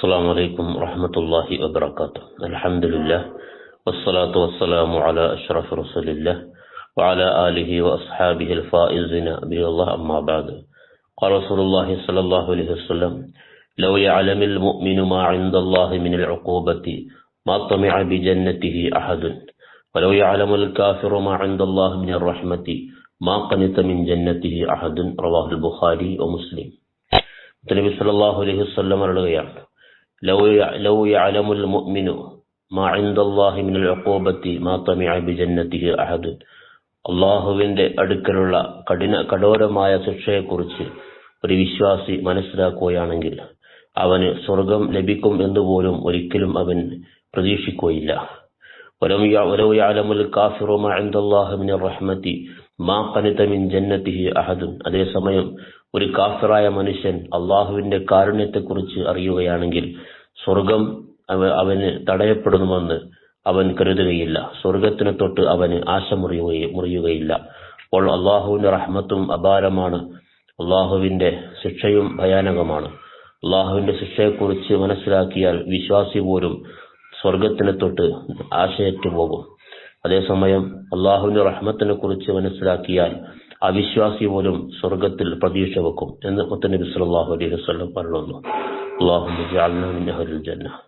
السلام عليكم ورحمة الله وبركاته الحمد لله والصلاة والسلام على أشرف رسول الله وعلى آله وأصحابه الفائزين به الله أما بعد قال رسول الله صلى الله عليه وسلم لو يعلم المؤمن ما عند الله من العقوبة ما طمع بجنته أحد ولو يعلم الكافر ما عند الله من الرحمة ما قنت من جنته أحد رواه البخاري ومسلم നബി സല്ലല്ലാഹു അലൈഹി വസല്ലം പറയുകയാണ് ലൗ യഅലമുൽ മുഅ്മിനു മാ ഇൻദല്ലാഹി മിനൽ ഉഖൂബത്തി മാ തമിഅ ബിജന്നതിഹി അഹദ് അള്ളാഹുവിന്റെ അടുക്കലുള്ള കഠിന കഠോരമായ ശിക്ഷയെക്കുറിച്ച് ഒരു വിശ്വാസി മനസ്സിലാക്കുകയാണെങ്കിൽ അവന് സ്വർഗം ലഭിക്കും എന്ന് പോലും ഒരിക്കലും അവൻ പ്രതീക്ഷിക്കുകയില്ല. അതേസമയം ഒരു കാഫിറായ മനുഷ്യൻ അള്ളാഹുവിന്റെ കാരുണ്യത്തെക്കുറിച്ച് അറിയുകയാണെങ്കിൽ സ്വർഗം അവ- അവന് തടയപ്പെടുന്നുവെന്ന് അവൻ കരുതുകയില്ല. സ്വർഗത്തിന് തൊട്ട് അവന് ആശ മുറിയുകയും മുറിയുകയില്ല. അപ്പോൾ അള്ളാഹുവിന്റെ റഹ്മത്തും അപാരമാണ്. അള്ളാഹുവിന്റെ ശിക്ഷയും ഭയാനകമാണ്. അള്ളാഹുവിന്റെ ശിക്ഷയെക്കുറിച്ച് മനസ്സിലാക്കിയാൽ വിശ്വാസി പോലും സ്വർഗത്തിന് തൊട്ട് ആശയറ്റു പോകും. അതേസമയം അള്ളാഹുവിന്റെ റഹ്മത്തിനെ കുറിച്ച് മനസ്സിലാക്കിയാൽ അവിശ്വാസി പോലും സ്വർഗത്തിൽ പ്രതീക്ഷ വെക്കും എന്ന് മുത്തനബി സല്ലല്ലാഹു അലൈഹി വസ്ലം പറഞ്ഞു اللهم اجعلنا من أهل الجنة.